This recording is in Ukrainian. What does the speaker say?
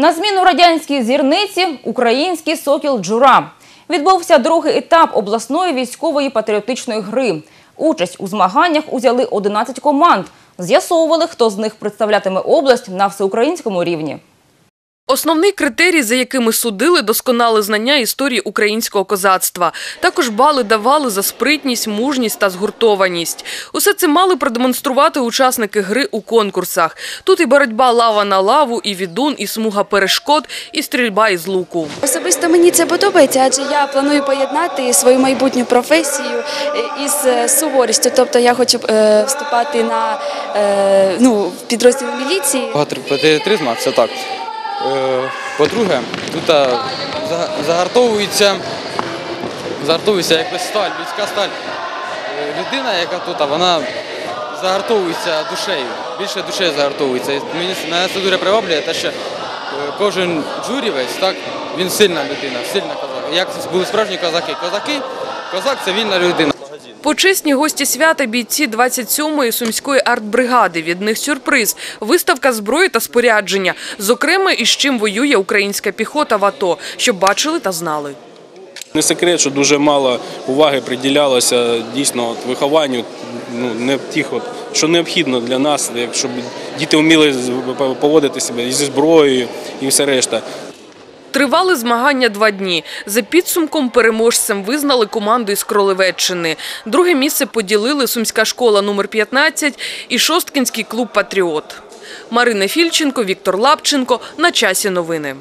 На зміну радянській зірниці український сокіл Джура. Відбувся другий етап обласної військової патріотичної гри. Участь у змаганнях узяли 11 команд. З'ясовували, хто з них представлятиме область на всеукраїнському рівні. Основний критерій, за якими судили, досконале знання історії українського козацтва. Також бали давали за спритність, мужність та згуртованість. Усе це мали продемонструвати учасники гри у конкурсах. Тут і боротьба лава на лаву, і відун, і смуга перешкод, і стрільба із луку. Особисто мені це подобається, адже я планую поєднати свою майбутню професію е, із е, суворістю. Тобто я хочу е, вступати на е, ну, в підрозділ міліції. Багато патріотизму, це так. Е, По-друге, тут загартовується, загартовується якась сталь, людська сталь. Е, Людина, яка тут, вона загартовується душею, більше душею загартовується. Мені це дуже приваблює, те, що е, кожен журівець, так, він сильна людина, сильна козак. Як були справжні козаки. Козаки, козак це вільна людина. Почесні гості свята бійці 27-ї сумської артбригади. Від них сюрприз – виставка зброї та спорядження. Зокрема, із чим воює українська піхота в АТО, щоб бачили та знали. Не секрет, що дуже мало уваги приділялося дійсно вихованню, ну не тих, от, що необхідно для нас, щоб діти вміли поводити себе і зі зброєю, і все решта. Тривали змагання два дні. За підсумком переможцем визнали команду із Кролевеччини. Друге місце поділили Сумська школа номер 15 і Шосткинський клуб «Патріот». Марина Фільченко, Віктор Лапченко. На часі новини.